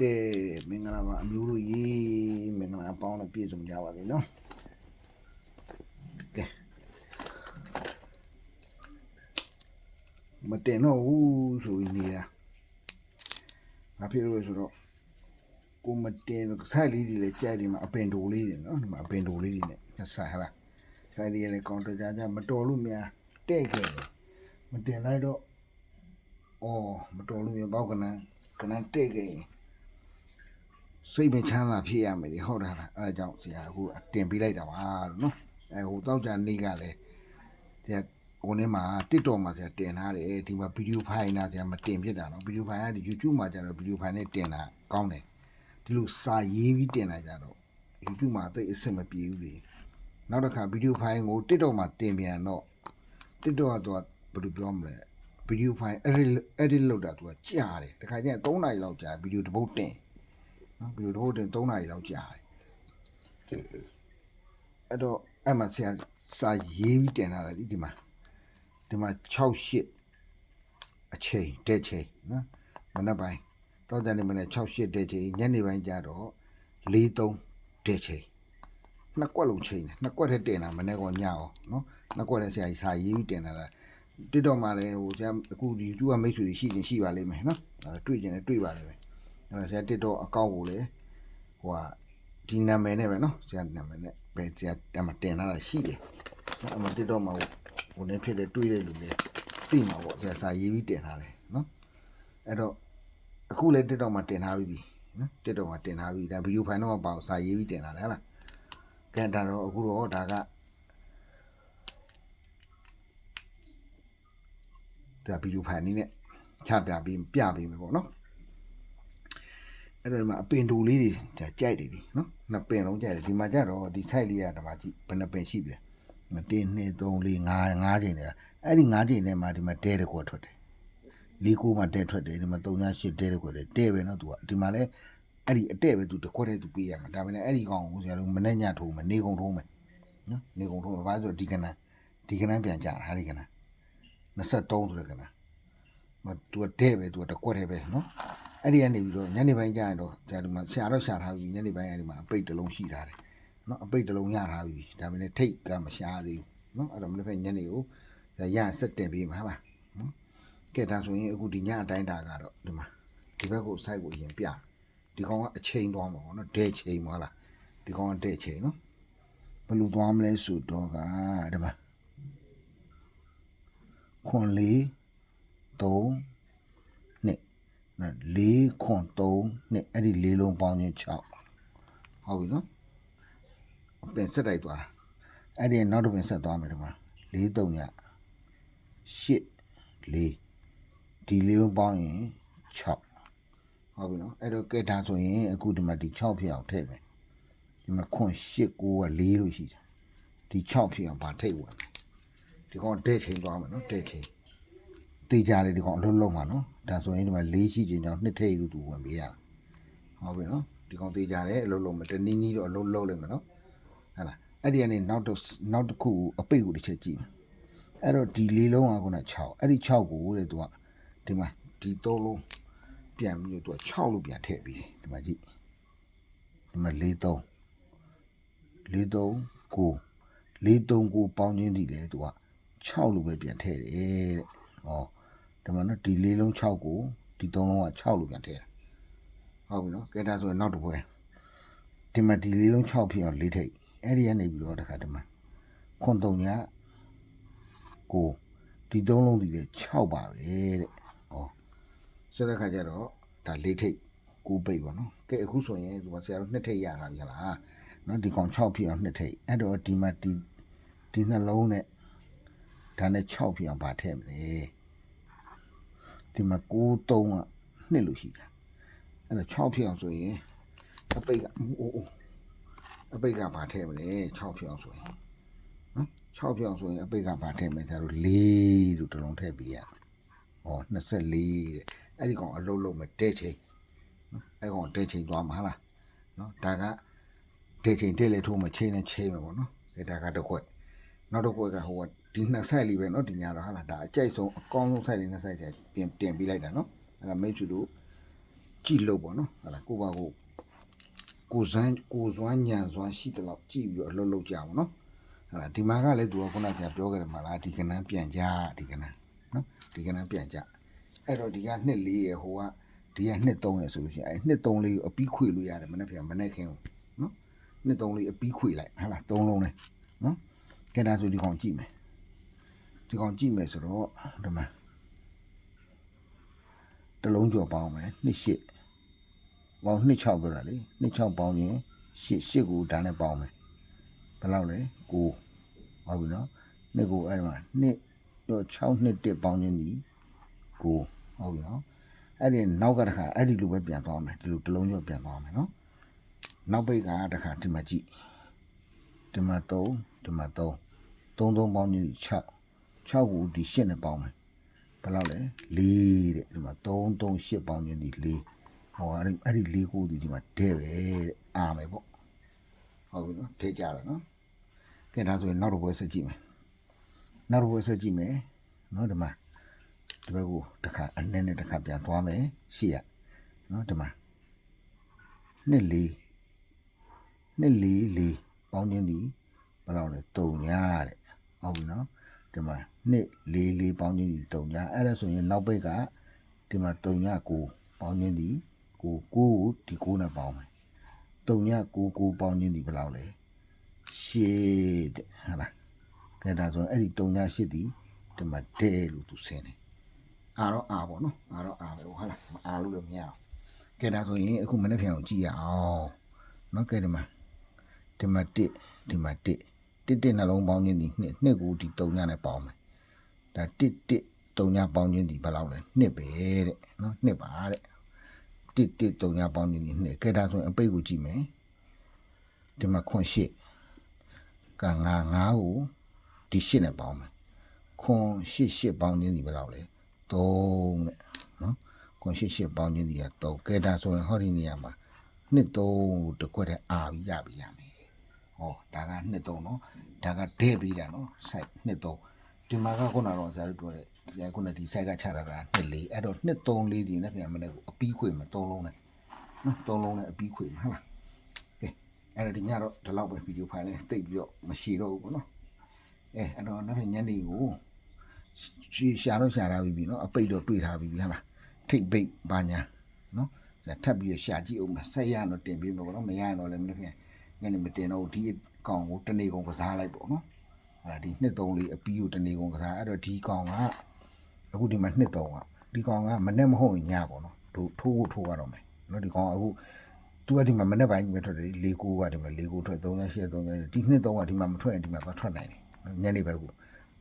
ကဲမင်္ဂလာပါအမျိုးတို့ရေမင်္ဂလာပေါင်းနဲ့ပြည့်စုံကြပါစေနော်ကဲမတင်တော့ဘူးဆိုရင်နေတာဘာဖြစ်လို့လဲဆိုတော့ကိုမတင်တော့ဆိုင်လေးတွေလည်းကြိုက်တယ်မှာအပင်တိုလေးတွေနော်ဒီမှာအပင်တိုလေးတွေနဲ့ဆက်ဟာလားဆိုင်လေးလည်းကောင်တော့ကြကြမတော်လို့များတဲ့ခဲ့တယ်မတင်လိုက်တော့အော်မတော်လို့များပေါက်ကနန်းကနန်းတဲ့ခဲ့ရင် စိတ်မချမ်းသာဖြစ်ရမယ်လေဟုတ်တာလားအဲဒါကြောင့်ဆရာအခုတင်ပေးလိုက်တာပါလို့နော်အဲဟိုတောက်ကြနေကလည်းဆရာဟိုနေ့မှာ TikTok မှာဆရာတင်ထားတယ်ဒီမှာဗီဒီယိုဖိုင်နာဆရာမတင်ဖြစ်တာနော်ဗီဒီယိုဖိုင်ကဒီ YouTube မှာကျတော့ဗီဒီယိုဖိုင်နဲ့တင်တာကောင်းတယ်ဒီလိုစာရေးပြီးတင်လာကြတော့ YouTube မှာတိတ်အဆင်မပြေဘူးလေနောက်တစ်ခါဗီဒီယိုဖိုင်ကို TikTok မှာတင်ပြန်တော့ TikTok ကတော့ဘယ်လိုပြောမလဲဗီဒီယိုဖိုင် edit edit လုပ်တာသူကကြာတယ်တခါကျရင်3နာရီလောက်ကြာဗီဒီယိုတစ်ပုတ်တင် နော်ဗီဒီယိုတစ်ခုတင်3နာရီလောက်ကြာတယ်အဲ့တော့အဲ့မှာဆရာစာရေးပြီးတင်လာတယ်ဒီဒီမှာဒီမှာ6 8အချိန်တဲ့ချိန်နော်မနက်ပိုင်းတောက်တဲ့နေ့မနေ့6 8တဲ့ချိန်ညနေပိုင်းကျတော့4 3တဲ့ချိန်နှစ်ကွက်လုံးချိန်တယ်နှစ်ကွက်ထဲတင်တာမနေ့ကညအောင်နော်နှစ်ကွက်ထဲဆရာကြီးစာရေးပြီးတင်လာတာတစ်တော့မှလည်းဟိုဆရာအခုဒီ YouTube ကမိတ်ဆွေတွေရှိချင်းရှိပါလိမ့်မယ်နော်အဲ့တွေ့ချင်းလည်းတွေ့ပါလိမ့်မယ်အဲ့ဒါ ဆရာ TikTok account ကိုလည်းဟိုဟာဒီနာမည်နဲ့ပဲနော်ဆရာနာမည်နဲ့ပဲဆရာအမတင်လာတာရှိတယ်နော်အမ TikTok မှာဟိုနေဖြစ်တဲ့တွေးတဲ့လူတွေသိမှာပေါ့ဆရာစာရေးပြီးတင်ထားတယ်နော်အဲ့တော့အခုလည်း TikTok မှာတင်ထားပြီးပြီနော် TikTok မှာတင်ထားပြီးဒါဗီဒီယိုဖိုင်တော့မပါဘူးစာရေးပြီးတင်ထားတယ်ဟလားကဲဒါတော့အခုတော့ဒါကဒါဗီဒီယိုဖိုင်အနေနဲ့ချပြပြီးပြပေးမယ်ပေါ့နော် အဲ့တော့ဒီမှာအပင်တူလေးတွေဒါကြိုက်တယ်ဒီနော်နှစ်ပင်လုံးကြိုက်တယ်ဒီမှာကြတော့ဒီ site လေးကဒီမှာကြည့်ဘယ်နှပင်ရှိပြီလဲ1 2 3 4 5 5ချိန်တယ်အဲ့ဒီ5ချိန်ထဲမှာဒီမှာတဲတကွက်ထွက်တယ်လေးကိုမှတဲထွက်တယ်ဒီမှာ3 8တဲတကွက်တယ်တဲပဲနော်သူကဒီမှာလဲအဲ့ဒီအတဲ့ပဲသူတကွက်တဲ့သူပေးရမှာဒါပေမဲ့အဲ့ဒီကောင်ကိုဆရာတို့မနဲ့ညထိုးမယ်နေကုန်ထိုးမယ်နော်နေကုန်ထိုးမယ်ဘာလို့ဆိုဒီကနန်းဒီကနန်းပြန်ကြတာဟာဒီကနန်း23ဆိုတဲ့ကနန်းမသူကတဲ့ပဲသူကတကွက်တဲ့ပဲနော် အဲ့ဒီကနေပြီးတော့ညနေပိုင်းကျရင်တော့ဆရာတို့မှဆရာတော့ရှာထားပြီညနေပိုင်းအဲ့ဒီမှာအပိတ်တစ်လုံးရှိထားတယ်နော်အပိတ်တစ်လုံးရထားပြီဒါပေမဲ့ထိတ်ကမရှာသေးဘူးနော်အဲ့တော့မနေ့ကညနေကိုဆရာရဆက်တင်ပေးမှာဟာလားနော်ကဲဒါဆိုရင်အခုဒီညအတိုင်းတာကတော့ဒီမှာဒီဘက်ကို site ကိုအရင်ပြဒီကောင်ကအချိန်သွားမှာပေါ့နော်ဒဲချိန်မဟုတ်လားဒီကောင်ကဒဲချိန်နော်ဘယ်လိုသွားမလဲဆိုတော့ကဒီမှာခွန်လေး3နှစ် 4ခွန်3နှစ်အဲ့ဒီလေးလုံးပေါင်းချင်း6ဟုတ်ပြီနော်အပင်ဆက်တိုက်သွားတာအဲ့ဒီနောက်တစ်ပင်ဆက်သွားမယ်ဒီမှာ4 3ည8 4ဒီလေးလုံးပေါင်းရင်6ဟုတ်ပြီနော်အဲ့တော့ကဲဒါဆိုရင်အခုဒီမှာဒီ6ဖြစ်အောင်ထည့်မယ်ဒီမှာခွန်8 9က4လို့ရှိတယ်ဒီ6ဖြစ်အောင်ဗာထိတ်ဝင်မယ်ဒီကောင်တဲ့ချိန်သွားမယ်နော်တဲ့ချိန်တေးကြတယ်ဒီကောင်အလုံးလုံးမှာနော် ဒါဆိုရင်ဒီမှာလေးရှိချင်းကြောင့်နှစ်ထိပ်လို့သူဝင်ပေးရဟုတ်ပြီနော်ဒီကောင်တေးကြတယ်အလုံးလုံးမတနည်းနည်းတော့အလုံးလုံးလိုက်မယ်နော်ဟဲ့လားအဲ့ဒီကနေနောက်တော့နောက်တစ်ခုအပိတ်ကိုတစ်ချက်ကြည့်မယ်အဲ့တော့ဒီလေးလုံးကခုန6အဲ့ဒီ6ကိုတဲ့သူကဒီမှာဒီသုံးလုံးပြန်ပြီးတော့သူက6လို့ပြန်ထည့်ပြီးတယ်ဒီမှာကြည့်ဒီမှာ4 3 4 3 9 4 3 9ပေါင်းချင်းတည်တယ်သူက6လို့ပဲပြန်ထည့်တယ်တဲ့ဟော ဒါမှနော်ဒီလေးလုံး6ကိုဒီ3လုံးက6လို့ပြန်ထည့်တာဟုတ်ပြီနော်ကဲဒါဆိုရင်နောက်တစ်ပွဲဒီမှာဒီလေးလုံး6ဖြစ်အောင်လေးထိပ်အဲ့ဒီကနေပြီးတော့တခါဒီမှာခွန်3ညကိုဒီ3လုံးဒီလေ6ပါပဲတဲ့ဟောဆက်တဲ့ခါကျတော့ဒါလေးထိပ်ကိုပိတ်ပါနော်ကဲအခုဆိုရင်ဒီမှာဆရာတို့နှစ်ထိပ်ရတာပြီလားနော်ဒီကောင်6ဖြစ်အောင်နှစ်ထိပ်အဲ့တော့ဒီမှာဒီဒီနှလုံးနဲ့ဒါနဲ့6ဖြစ်အောင်ဗာထည့်မလဲ ဒီမှာ6 3ကနှစ်လို့ရှိတာအဲ့တော့6ဖြစ်အောင်ဆိုရင်အပိတ်ကအိုးအိုးအပိတ်ကဘာထည့်မလဲ6ဖြစ်အောင်ဆိုရင်နော်6ဖြစ်အောင်ဆိုရင်အပိတ်ကဘာထည့်မလဲကျတော့4လို့တစ်လုံးထည့်ပေးရဟော24တဲ့အဲ့ဒီကောင်အလုံးလုံးမဲ့တဲချိန်နော်အဲ့ကောင်တဲချိန်သွားမှာဟာလားနော်ဒါကတဲချိန်တဲလေထိုးမချိန်နဲ့ချိန်မှာပေါ့နော်အဲ့ဒါကတစ်ခွက်နောက်တစ်ခွက်ကဟိုက ဒီနှစ်ဆိုင်လေးပဲနော်ဒီညာတော့ဟာလားဒါအကြိုက်ဆုံးအကောင်းဆုံးဆိုင်လေးနှစ်ဆိုင်ဆိုင်ပြင်တင်ပေးလိုက်တာနော်အဲ့ဒါမိတ်ဆွေတို့ကြည့်လို့ပေါ့နော်ဟာလားကိုပါကိုကိုစမ်းကိုစွမ်းညံစွမ်းရှိတယ်လို့ကြည့်ပြီးတော့အလုပ်လုပ်ကြပါနော်ဟာလားဒီမှာကလည်းသူကခုနကပြောခဲ့တယ်မလားဒီကနန်းပြန်ကြဒီကနန်းနော်ဒီကနန်းပြန်ကြအဲ့တော့ဒီကနှစ်လေးရယ်ဟိုကဒီကနှစ်သုံးရယ်ဆိုလို့ရှိရင်အဲ့နှစ်သုံးလေးကိုအပီးခွေလို့ရတယ်မနေ့ပြန်မနေ့ခင်းကိုနော်နှစ်သုံးလေးအပီးခွေလိုက်ဟာလားသုံးလုံးနဲ့နော်ကဲဒါဆိုဒီကောင်ကြည့်မယ် ဒီကောင်ကြည့်မယ်ဆိုတော့ဒီမှာတစ်လုံးကျော်ပေါင်းမယ်နှစ်ရှစ်ပေါင်းနှစ်6ပြောတာလေနှစ်6ပေါင်းရင်ရှစ်ရှစ်ကိုဒါနဲ့ပေါင်းမယ်ဘယ်လောက်လဲ9ဟုတ်ပြီနော်နှစ်ကိုအဲ့ဒီမှာနှစ်တော့6နှစ်1ပေါင်းခြင်းဒီ9ဟုတ်ပြီနော်အဲ့ဒီနောက်ကတခါအဲ့ဒီလိုပဲပြန်သွားမယ်ဒီလိုတစ်လုံးကျော်ပြန်သွားမယ်နော်နောက်ပိတ်ကတခါဒီမှာကြည့်ဒီမှာ3ဒီမှာ3 3 3ပေါင်းခြင်းဒီ6 6ကိုဒီရှစ်နဲ့ပေါင်းမယ်ဘယ်လောက်လဲ4တဲ့ဒီမှာ3 3 8ပေါင်းခြင်းဒီ4ဟောအဲ့ဒီအဲ့ဒီ4ကိုဒီဒီမှာဒဲပဲတဲ့အာမယ်ပေါ့ဟုတ်ပြီနော်ဒဲကြတာနော်ကဲဒါဆိုရင်နောက်တစ်ပွဲဆက်ကြည့်မယ်နောက်တစ်ပွဲဆက်ကြည့်မယ်နော်ဒီမှာဒီဘက်ကိုတစ်ခါအနဲ့နဲ့တစ်ခါပြန်သွားမယ်ရှေ့ရနော်ဒီမှာနှစ်လေးနှစ်လေးလေးပေါင်းခြင်းဒီဘယ်လောက်လဲ3ညတဲ့ဟုတ်ပြီနော် ဒီမှာနှစ်လေးလေးပေါင်းခြင်းဒီတုံညာအဲ့ဒါဆိုရင်နောက်ပိတ်ကဒီမှာတုံညာကိုပေါင်းခြင်းဒီကိုကိုကိုဒီကိုနဲ့ပေါင်းမယ်တုံညာကိုကိုပေါင်းခြင်းဒီဘယ်လောက်လဲရှစ်တဲ့ဟာလားကဲဒါဆိုရင်အဲ့ဒီတုံညာရှစ်ဒီဒီမှာဒဲလို့သူဆင်းတယ်အာတော့အာပေါ့နော်အာတော့အာပဲဟာလားမအာလို့လည်းမရအောင်ကဲဒါဆိုရင်အခုမနေ့ပြန်အောင်ကြည့်ရအောင်နော်ကဲဒီမှာဒီမှာ1ဒီမှာ1 တစ်တစ်နှလုံးပေါင်းခြင်းဒီနှစ်နှစ်ကိုဒီ3ညနဲ့ပေါင်းမယ်ဒါတစ်တစ်3ညပေါင်းခြင်းဒီဘယ်လောက်လဲနှစ်ပဲတဲ့နော်နှစ်ပါတဲ့တစ်တစ်3ညပေါင်းခြင်းဒီနှစ်ကဲဒါဆိုရင်အပိတ်ကိုကြည့်မယ်ဒီမှာခွန်8ကငါ9ကိုဒီ8နဲ့ပေါင်းမယ်ခွန်8 8ပေါင်းခြင်းဒီဘယ်လောက်လဲ3တဲ့နော်ခွန်8 8ပေါင်းခြင်းဒီက3ကဲဒါဆိုရင်ဟောဒီနေရာမှာနှစ်3လို့တစ်ခွက်တည်းအာပြီးရပြီးရမယ် ဟောဒါကနှစ်သုံးနော်ဒါကဒဲပြီးတာနော် site နှစ်သုံးဒီမှာကခုနကတော့ဇာတ်ပြောတဲ့ဇာတ်ခုနဒီ site ကချတာတာနှစ်လေးအဲ့တော့နှစ်သုံးလေးဒီနဲ့ပြန်မနေ့ကအပီးခွေမှာသုံးလုံးနဲ့နော်သုံးလုံးနဲ့အပီးခွေမှာဟုတ်လားကဲအဲ့တော့ဒီညတော့ဒီလောက်ပဲဗီဒီယိုဖိုင်လေးတိတ်ပြီးတော့မရှိတော့ဘူးပေါ့နော်အဲအဲ့တော့နောက်ပြန်ညနေကိုရှီရှာတော့ရှာထားပြီးပြီနော်အပိတ်တော့တွေ့ထားပြီးပြီဟုတ်လားထိတ်ပိတ်ပါညာနော်ဇာတ်ထပ်ပြီးတော့ရှာကြည့်အောင်မဆက်ရတော့တင်ပြီးမှာပေါ့နော်မရရင်တော့လည်းမနေ့ပြန် ညနေမတင်တော့ဘူးဒီကောင်ကိုတနေကုန်ကစားလိုက်ပေါ့နော်အဲ့ဒါဒီနှစ်သုံးလေးအပီးကိုတနေကုန်ကစားအဲ့တော့ဒီကောင်ကအခုဒီမှာနှစ်သုံးကဒီကောင်ကမနဲ့မဟုတ်ရင်ညပေါ့နော်တို့ထိုးဖို့ထိုးရတော့မယ်နော်ဒီကောင်ကအခုသူကဒီမှာမနဲ့ပိုင်းပဲထွက်တယ်လေကိုကဒီမှာလေကိုထွက်38 38ဒီနှစ်သုံးကဒီမှာမထွက်ရင်ဒီမှာသွားထွက်နိုင်တယ်ညနေပဲကူ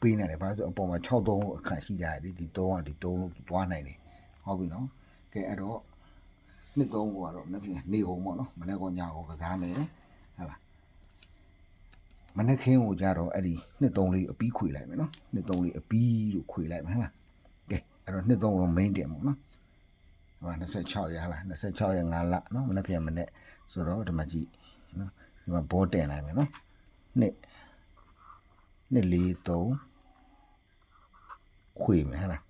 ပေးနေတယ်ဘာလို့ဆိုအပေါ်မှာ6သုံးလို့အခန့်ရှိကြတယ်ဒီ3ကဒီ3လို့သွားနိုင်တယ်ဟုတ်ပြီနော်ကဲအဲ့တော့နှစ်သုံးကိုကတော့နှစ်ပြင်နေကုန်ပေါ့နော်မနေ့ကညကိုကစားမယ် ဟာလားမနေ့ခင်းကိုကြတော့အဲ့ဒီနှစ်သုံးလေးအပီးခွေလိုက်မယ်နော်နှစ်သုံးလေးအပီးလို့ခွေလိုက်မယ်ဟာလားကဲအဲ့တော့နှစ်သုံးလုံး main တင်ပေါ့နော်ဟို26ရဟာလား26ရ5လနော်မနေ့ပြင်မနေ့ဆိုတော့ဒီမှာကြည့်နော်ဒီမှာဘောတင်လိုက်မယ်နော်နှစ်နှစ်လေးသုံးခွေမယ်ဟာလား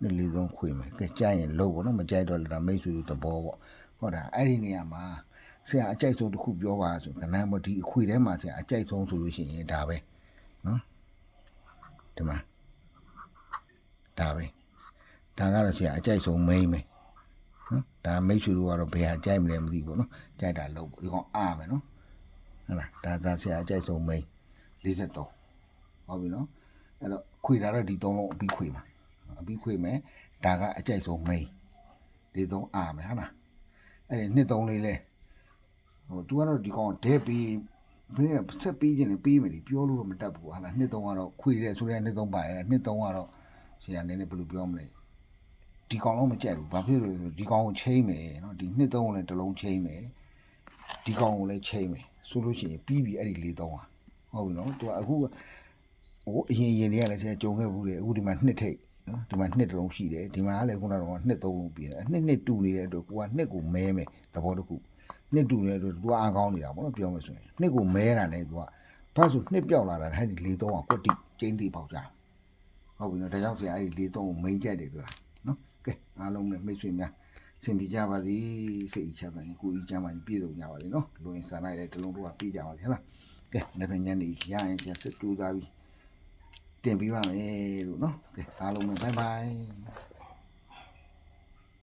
နှစ်လေးဆုံးခွေမယ်ကဲကြိုက်ရင်လို့ပေါ့နော်မကြိုက်တော့လည်းဒါမိတ်ဆွေတို့သဘောပေါ့ ဟုတ်တာအဲ့ဒီနေရာမှာဆရာအကြိုက်ဆုံးတစ်ခုပြောပါဆိုကနန်းမဒီအခွေထဲမှာဆရာအကြိုက်ဆုံးဆိုလို့ရှိရင်ဒါပဲနော်ဒီမှာဒါပဲဒါကတော့ဆရာအကြိုက်ဆုံး main ပဲနော်ဒါမိတ်ဆွေတို့ကတော့ဘယ်ဟာကြိုက်မလဲမသိဘူးပေါ့နော်ကြိုက်တာလို့ပေါ့ဒီကောင်အားမယ်နော်ဟုတ်လားဒါသာဆရာအကြိုက်ဆုံး main 43ဟုတ်ပြီနော်အဲ့တော့ခွေတာတော့ဒီသုံးလုံးအပြီးခွေမှာအပြီးခွေမယ်ဒါကအကြိုက်ဆုံးမိန်ဒီသုံးအာမယ်ဟာလား အဲ့ဒီနှစ်သုံးလေးလဲဟို तू ကတော့ဒီကောင်ဒဲပြီးဘယ်ဆက်ပြီးခြင်းနဲ့ပြီးမယ်ဒီပြောလို့တော့မတတ်ဘူးဟာလားနှစ်သုံးကတော့ခွေတယ်ဆိုတဲ့နှစ်သုံးပါရနှစ်သုံးကတော့ဆရာနည်းနည်းဘယ်လိုပြောမလဲဒီကောင်လုံးမကြိုက်ဘူးဘာဖြစ်လို့လဲဆိုဒီကောင်ကိုချိန်မယ်နော်ဒီနှစ်သုံးကိုလည်းတစ်လုံးချိန်မယ်ဒီကောင်ကိုလည်းချိန်မယ်ဆိုလို့ရှိရင်ပြီးပြီအဲ့ဒီလေးသုံးဟာဟုတ်ပြီနော် तू အခုဟိုအရင်ရင်တွေကလည်းဆရာကြုံခဲ့ဘူးလေအခုဒီမှာနှစ်ထိတ် နော်ဒီမှာနှစ်တုံးရှိတယ်ဒီမှာကလည်းခုနကတော့နှစ်သုံးလုံးပြည့်တယ်နှစ်နှစ်တူနေတဲ့အတွက်ကိုကနှစ်ကိုမဲမယ်သဘောတခုနှစ်တူနေတဲ့အတွက်သူကအကောင်းနေတာပေါ့နော်ပြောမယ်ဆိုရင်နှစ်ကိုမဲတာနဲ့သူကဘာလို့နှစ်ပြောက်လာတာလဲဟဲ့ဒီလေးသုံးအောင်ကွက်တိကျင်းတိပေါက်ကြဟုတ်ပြီနော်ဒါကြောင့်ဆရာအဲ့ဒီလေးသုံးကိုမိန်ကြိုက်တယ်ပြောတာနော်ကဲအားလုံးနဲ့မိတ်ဆွေများစင်ပြကြပါစေစိတ်ချမ်းသာရင်ကိုယ်ကြီးချမ်းသာရင်ပြည့်စုံကြပါစေနော်လူရင်းစာနာရတဲ့တလုံးတို့ကပြည့်ကြပါစေဟလားကဲလည်းညနေရရင်ဆရာစစ်တူးသားပြီး တင်ပေးပါမယ်လို့နော်။ကဲအားလုံးပဲဘိုင်ဘိုင်